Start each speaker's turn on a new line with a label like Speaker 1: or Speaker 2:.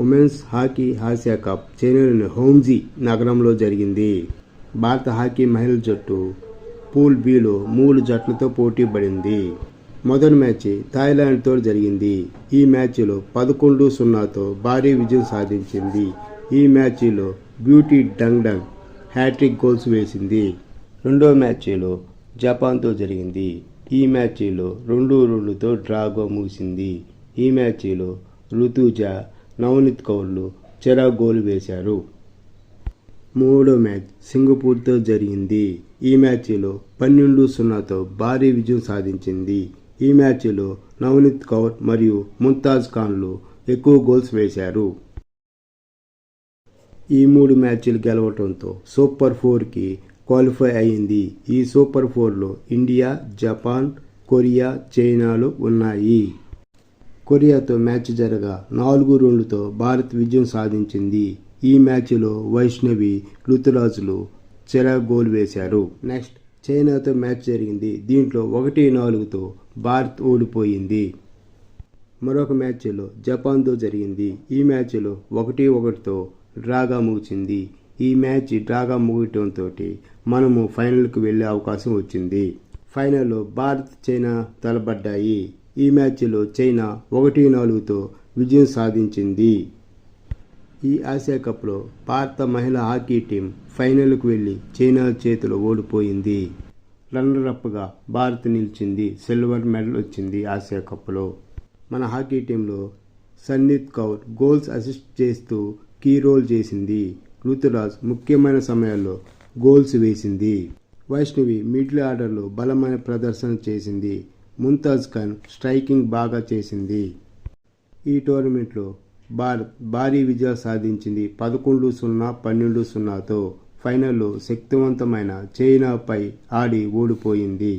Speaker 1: Women's hockey Asia cup చైనాలోని హోంజీ నగరంలో జరిగింది. భారత హాకీ మహిళల జట్టు పూల్ బిలో మూడు జట్లతో పోటీ పడింది. మొదటి మ్యాచ్ థాయిలాండ్తో జరిగింది. ఈ మ్యాచ్లో పదకొండు సున్నాతో భారీ విజయం సాధించింది. ఈ మ్యాచ్లో Beauty Dungdung hat trick goals వేసింది. రెండో మ్యాచ్లో జపాన్తో జరిగింది. ఈ మ్యాచ్లో రెండు రెండుతో డ్రాగా ముగిసింది ఈ మ్యాచ్లో ఋతుజా నవనీత్ కౌర్లు చెరా గోల్ వేశారు. మూడో మ్యాచ్ సింగపూర్తో జరిగింది. ఈ మ్యాచ్లో పన్నెండు సున్నాతో భారీ విజయం సాధించింది. ఈ మ్యాచ్లో నవనీత్ కౌర్ మరియు ముంతాజ్ ఖాన్లు ఎక్కువ గోల్స్ వేశారు. ఈ మూడు మ్యాచ్లు గెలవడంతో సూపర్ ఫోర్కి క్వాలిఫై అయింది. ఈ సూపర్ ఫోర్లో ఇండియా జపాన్ కొరియా చైనాలు ఉన్నాయి. కొరియాతో మ్యాచ్ జరగా నాలుగు రెండుతో భారత్ విజయం సాధించింది. ఈ మ్యాచ్లో వైష్ణవి ఋతురాజులు చెరా గోల్ వేశారు. నెక్స్ట్ చైనాతో మ్యాచ్ జరిగింది. దీంట్లో ఒకటి నాలుగుతో భారత్ ఓడిపోయింది. మరొక మ్యాచ్లో జపాన్తో జరిగింది. ఈ మ్యాచ్లో ఒకటి ఒకటితో డ్రాగా ముగిసింది ఈ మ్యాచ్ డ్రాగా ముగటంతో మనము ఫైనల్కి వెళ్ళే అవకాశం వచ్చింది. ఫైనల్లో భారత్ చైనా తలపడ్డాయి. ఈ మ్యాచ్లో చైనా ఒకటి నాలుగుతో విజయం సాధించింది. ఈ ఆసియా కప్లో భారత మహిళా హాకీ టీం ఫైనల్కు వెళ్ళి చైనా చేతిలో ఓడిపోయింది. రన్నరప్గా భారత్ నిలిచింది సిల్వర్ మెడల్ వచ్చింది ఆసియా కప్లో. మన హాకీ టీంలో సన్నీత్ కౌర్ గోల్స్ అసిస్ట్ చేస్తూ కీ రోల్ చేసింది. ఋతురాజ్ ముఖ్యమైన సమయాల్లో గోల్స్ వేసింది. వైష్ణవి మిడిల్ ఆర్డర్లో బలమైన ప్రదర్శన చేసింది. ముంతాజ్ ఖాన్ స్ట్రైకింగ్ బాగా చేసింది. ఈ టోర్నమెంట్లో భారత్ భారీ విజయం సాధించింది పదకొండు సున్నా పన్నెండు సున్నాతో ఫైనల్లో శక్తివంతమైన చైనాపై ఆడి ఓడిపోయింది.